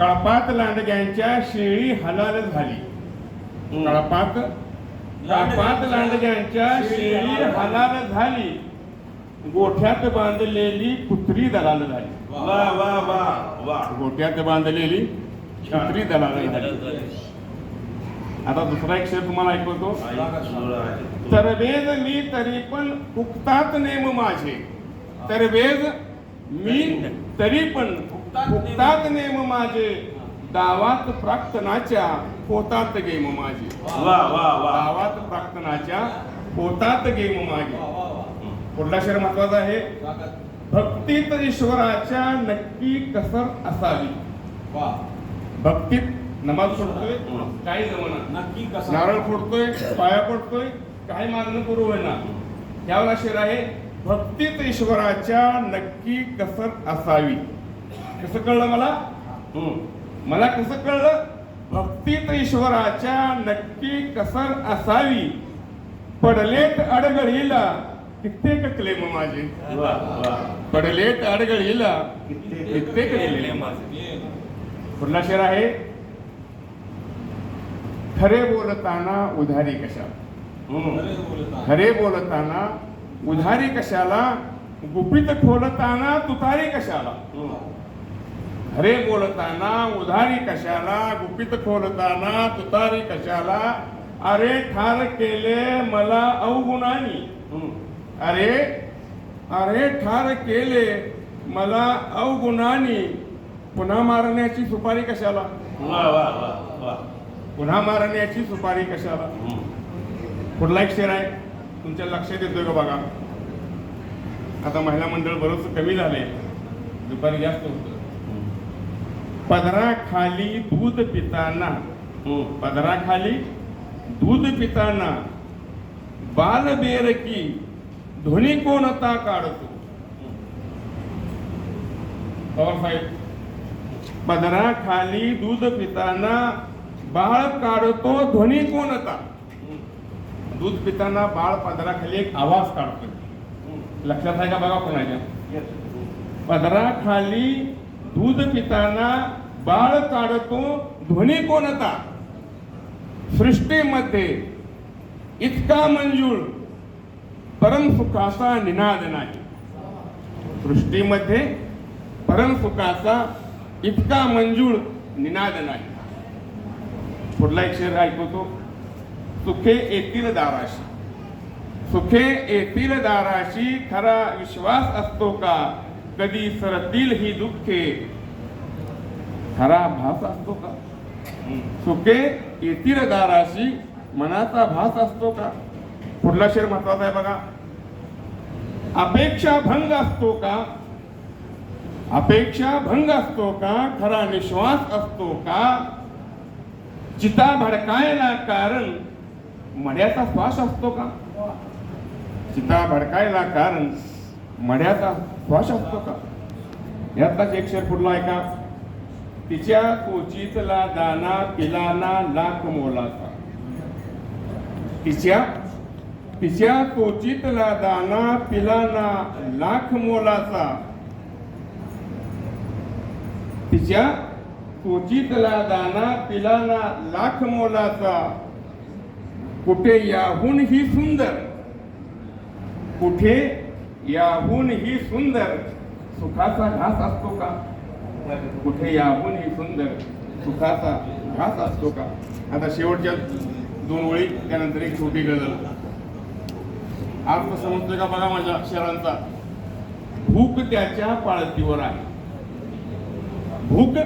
कळपात लांडग्यांच्या शेळी हलाल झाली. कळपात कळपात लांडग्यांच्या शेळी हलाल झाली. गोठ्यात बांधलेली कुत्री दलाल झाली. वा वा वा वा गोट्यात बांधलेली छत्री दलाल झाली. आता दुसरा एक शेर तुम्हाला ऐकवतो. तरवेज मी तरी पण फुकतात नेम माझे. तरवेज मी तरी पण फुकतात नेम माझे. दावात प्राक्तनाच्या पोतात गेम माझे. गावात प्रार्थनाच्या पोतात गेम मागे पुढला शेर महत्त्वाचा आहे? भक्तीत ईश्वराच्या नक्की कसर असावी. भक्तीत नमाज पडतोय काही जमना. नक्की कसं नारळ फोडतोय पाया पडतोय काही मागणं करू होईना. यावला शेर आहे भक्तीत ईश्वराच्या नक्की कसर असावी. कसं कळलं मला? मला कसं कळलं? भक्तीत ईश्वराच्या नक्की कसर असावी. पडलेत अडगळीला. कित्येक क्लेम माझे? वा वा. पडलेत अडगळीला. कित्येक क्लेम माझे. पुढला शेर आहे. खरे बोलताना उधारी कशाला? खरे बोलताना. उधारी कशाला? गुपित खोलताना तुतारी कशाला? खरे बोलताना उधारी कशाला गुपित खोलताना तुतारी कशाला? अरे ठार केले मला अवगुणानी. अरे अरे ठार केले मला अवगुणानी. पुन्हा मारण्याची सुपारी कशाला? पुन्हा मारण्याची सुपारी कशाला? पुढला एक शेर आहे. तुमच्या लक्षात येतोय का बघा? आता महिला मंडळ बरंच कमी झाले दुपारी जास्त होत. पदराखाली दूध पिताना. पदराखाली दूध पिताना. बाल बेरकी ध्वनी कोणता काढतो? पवार साहेब पदराखाली दूध पिताना बाळ काढतो ध्वनी कोणता? दूध पिताना बाळ पदराखाली एक आवाज काढतो लक्षात आहे का बघा कोणाच्या? पदराखाली दूध पिताना बाळ काढतो ध्वनी कोणता सृष्टीमध्ये इतका मंजूळ परम सुखाचा निनाद नाही. सृष्टीमध्ये परम सुखाचा इतका मंजूळ निनाद नाही. पुढला एक शेर ऐकवतो सुखे येतील दाराशी. सुखे येतील दाराशी खरा विश्वास असतो का? कधी सरतील ही दुःखे. खरा भास असतो का? सुखे येतील दाराशी मनाचा भास असतो का? पुढला शेर महत्त्वाचा आहे बघा. अपेक्षा भंग असतो का? अपेक्षा भंग असतो का? खरा निश्वास असतो का? चिता भडकायला कारण मड्याचा श्वास असतो का? चिता भडकायला कारण मड्याचा श्वास असतो का? यातलाच एक शेर पुढला आहे का? तिच्या कोचीतला दाना पिलाना लाख मोलाचा. तिच्या तिच्या कोचीतला दाना पिलाना लाख मोलाचा. तिच्या कोचीतला दाना पिलाना लाख मोलाचा. कुठे याहून ही सुंदर कुठे याहून ही सुंदर सुखाचा घास असतो का? कुठे याहून ही सुंदर सुखाचा घास असतो का? आता शेवटच्या दोन ओळी त्यानंतर एक छोटी गजल. अर्थ समजतोय का बघा माझ्या अक्षरांचा? भूक त्याच्या पाळतीवर आहे. भूक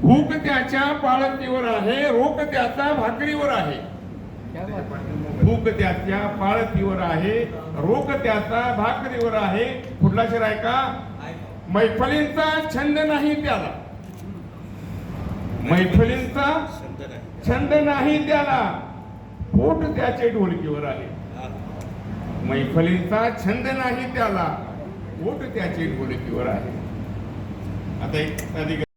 भूक त्याच्या पाळतीवर आहे रोक त्याचा भाकरीवर आहे. भूक त्याच्या पाळतीवर आहे रोग त्याचा भाकरीवर आहे. कुठला शेर आहे का? मैफलींचा छंद नाही त्याला. मैफलींचा छंद नाही त्याला. पोट त्याचे ढोलकीवर आहे. मैफलींचा छंद नाही त्याला. पोट त्याचे ढोलकीवर आहे. आता एक